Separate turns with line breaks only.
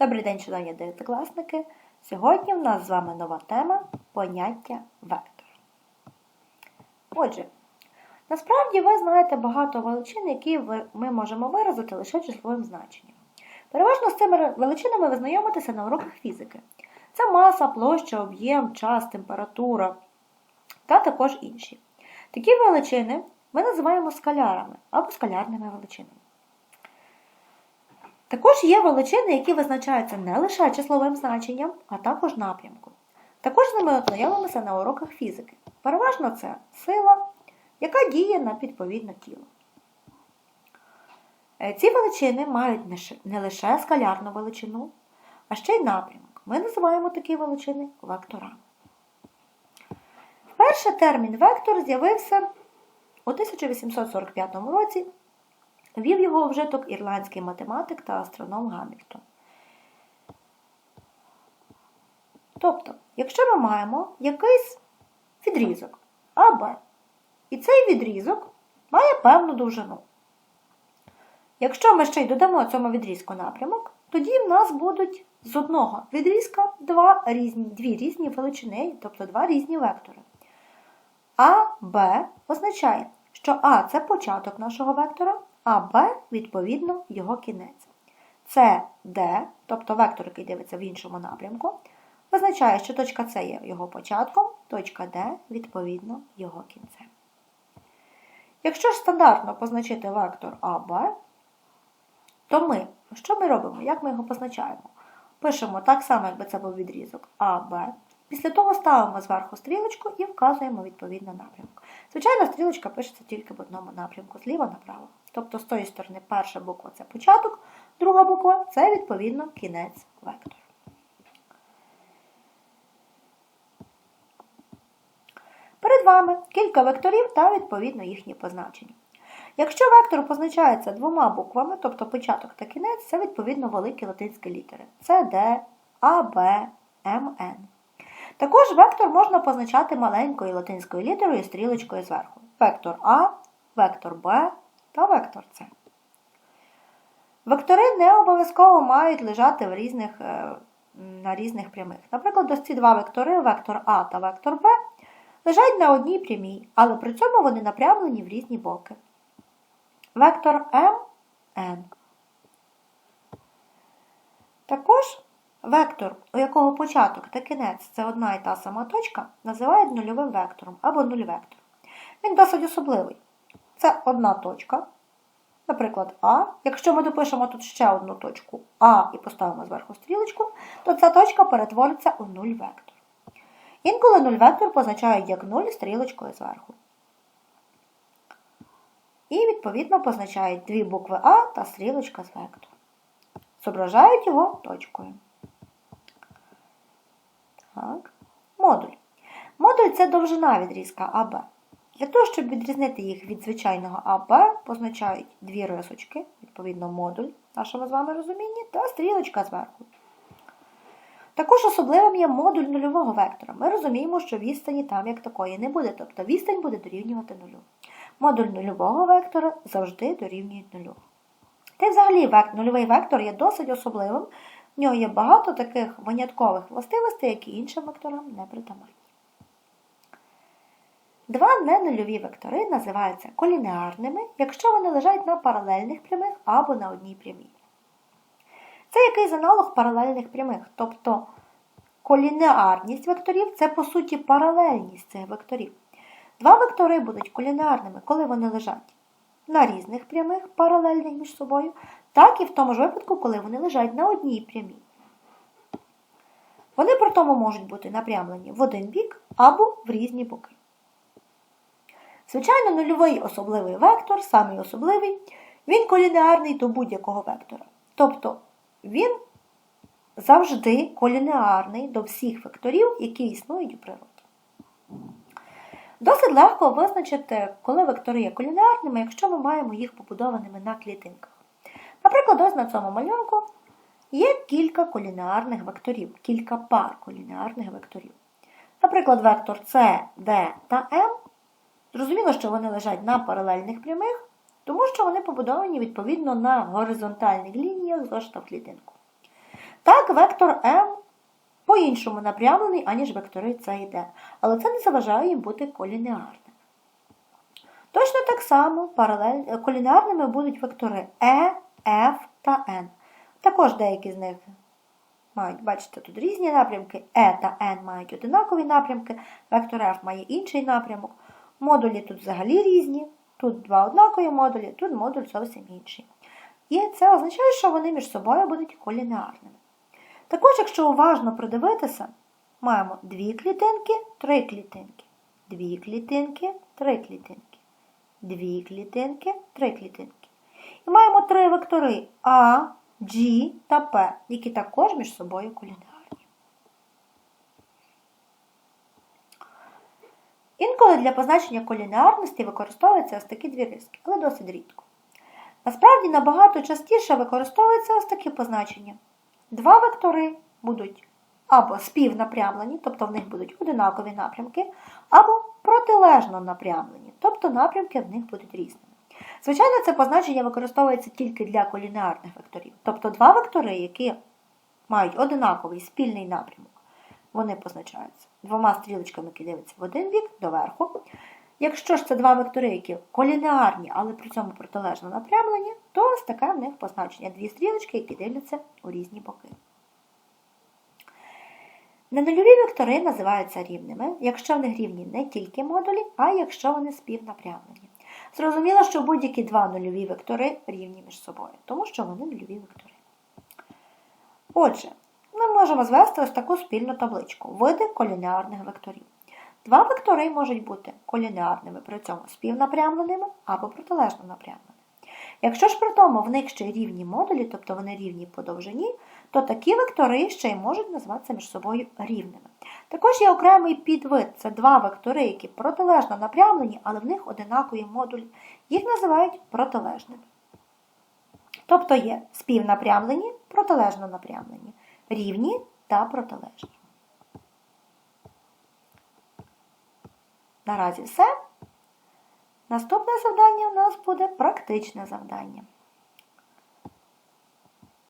Добрий день, шановні дев'ятикласники! Сьогодні в нас з вами нова тема поняття вектор. Отже, насправді ви знаєте багато величин, які ми можемо виразити лише числовим значенням. Переважно з цими величинами ви знайомитеся на уроках фізики. Це маса, площа, об'єм, час, температура та також інші. Такі величини ми називаємо скалярами або скалярними величинами. Також є величини, які визначаються не лише числовим значенням, а також напрямком. Також з ними ознайомимося на уроках фізики. Переважно це сила, яка діє на відповідне тіло. Е, Ці величини мають не лише скалярну величину, а ще й напрямок. Ми називаємо такі величини векторами. Вперше термін вектор з'явився у 1845 році Вів його у вжиток ірландський математик та астроном Гамільтон. Тобто, якщо ми маємо якийсь відрізок АБ, і цей відрізок має певну довжину. Якщо ми ще й додамо цьому відрізку напрямок, тоді в нас будуть з одного відрізка два різні, дві різні величини, тобто два різні вектори. А, Б означає, що А це початок нашого вектора, а Б, відповідно, його кінець. С, Д, тобто вектор, який дивиться в іншому напрямку, означає, що точка С є його початком, точка Д, відповідно, його кінцем. Якщо ж стандартно позначити вектор АБ, то ми, що ми робимо? Як ми його позначаємо? Пишемо так само, якби це був відрізок АБ. Після того ставимо зверху стрілочку і вказуємо відповідно напрямок. Звичайно, стрілочка пишеться тільки в одному напрямку, зліва направо. Тобто, з тої сторони, перша буква це початок, друга буква це відповідно кінець вектора. Перед вами кілька векторів та відповідно їхні позначення. Якщо вектор позначається двома буквами, тобто початок та кінець, це відповідно великі латинські літери С, Д, А, Б, М, Н. Також вектор можна позначати маленькою латинською літерою і стрілочкою зверху. Вектор А, вектор Б та вектор С. Вектори не обов'язково мають лежати в різних, е, на різних прямих. Наприклад, ось ці два вектори, вектор А та вектор Б, лежать на одній прямій, але при цьому вони напрямлені в різні боки. Вектор М, Н. Також Вектор, у якого початок та кінець це одна і та сама точка, називають нульовим вектором або нульвектор. Він досить особливий. Це одна точка, наприклад, А. Якщо ми допишемо тут ще одну точку А і поставимо зверху стрілочку, то ця точка перетвориться у нульвектор. Інколи нульвектор позначають як нуль стрілочкою зверху. І, відповідно, позначають дві букви А та стрілочка з вектором. Зображають його точкою. Так. Модуль. Модуль це довжина відрізка АБ. Для того, щоб відрізнити їх від звичайного АБ, позначають дві рисочки, відповідно, модуль в нашому з вами розумінні, та стрілочка зверху. Також особливим є модуль нульового вектора. Ми розуміємо, що відстані там як такої не буде, тобто відстань буде дорівнювати нулю. Модуль нульового вектора завжди дорівнює нулю. Та й взагалі нульовий вектор є досить особливим. В нього є багато таких виняткових властивостей, які іншим векторам не притаманні. Два ненульові вектори називаються колінеарними, якщо вони лежать на паралельних прямих або на одній прямій. Це якийсь аналог паралельних прямих, тобто колінеарність векторів це по суті паралельність цих векторів. Два вектори будуть колінеарними, коли вони лежать на різних прямих, паралельних між собою, так і в тому ж випадку, коли вони лежать на одній прямій. Вони при тому можуть бути напрямлені в один бік або в різні боки. Звичайно, нульовий особливий вектор, самий особливий, він колінеарний до будь-якого вектора. Тобто він завжди колінеарний до всіх векторів, які існують у природі. Досить легко визначити, коли вектори є колінеарними, якщо ми маємо їх побудованими на клітинках. Наприклад, ось на цьому малюнку є кілька колінеарних векторів, кілька пар колінеарних векторів. Наприклад, вектор С, Д та М. Зрозуміло, що вони лежать на паралельних прямих, тому що вони побудовані відповідно на горизонтальних лініях зошита в клітинку. Так, вектор m по-іншому напрямлений, аніж вектори С і Д. Але це не заважає їм бути колінеарними. Точно так само паралель... е, колінеарними будуть вектори E, F та N. Також деякі з них мають, бачите, тут різні напрямки. E та N мають одинакові напрямки, вектор F має інший напрямок. Модулі тут взагалі різні. Тут два однакові модулі, тут модуль зовсім інший. І це означає, що вони між собою будуть колінеарними. Також, якщо уважно придивитися, маємо дві клітинки, три клітинки. Дві клітинки, три клітинки. Дві клітинки, три клітинки. І маємо три вектори А, G та P, які також між собою колінеарні. Інколи для позначення колінеарності використовуються ось такі дві риски, але досить рідко. Насправді набагато частіше використовуються ось такі позначення. Два вектори будуть або співнапрямлені, тобто в них будуть одинакові напрямки, або протилежно напрямлені, тобто напрямки в них будуть різними. Звичайно, це позначення використовується тільки для колінеарних векторів, тобто два вектори, які мають одинаковий спільний напрямок, вони позначаються двома стрілочками, які дивляться в один бік доверху. Якщо ж це два вектори, які колінеарні, але при цьому протилежно напрямлені, то ось таке в них позначення дві стрілочки, які дивляться у різні боки. Ненульові вектори називаються рівними, якщо в них рівні не тільки модулі, а якщо вони співнапрямлені. Зрозуміло, що будь-які два нульові вектори рівні між собою, тому що вони нульові вектори. Отже, можемо звести ось таку спільну табличку види колінеарних векторів. Два вектори можуть бути колінеарними, при цьому співнапрямленими або протилежно напрямленими. Якщо ж при тому в них ще рівні модулі, тобто вони рівні по довжині, то такі вектори ще й можуть називатися між собою рівними. Також є окремий підвид це два вектори, які протилежно напрямлені, але в них одинакові модулі. Їх називають протилежними. Тобто є співнапрямлені, протилежно напрямлені, рівні та протилежні. Наразі все. Наступне завдання у нас буде практичне завдання.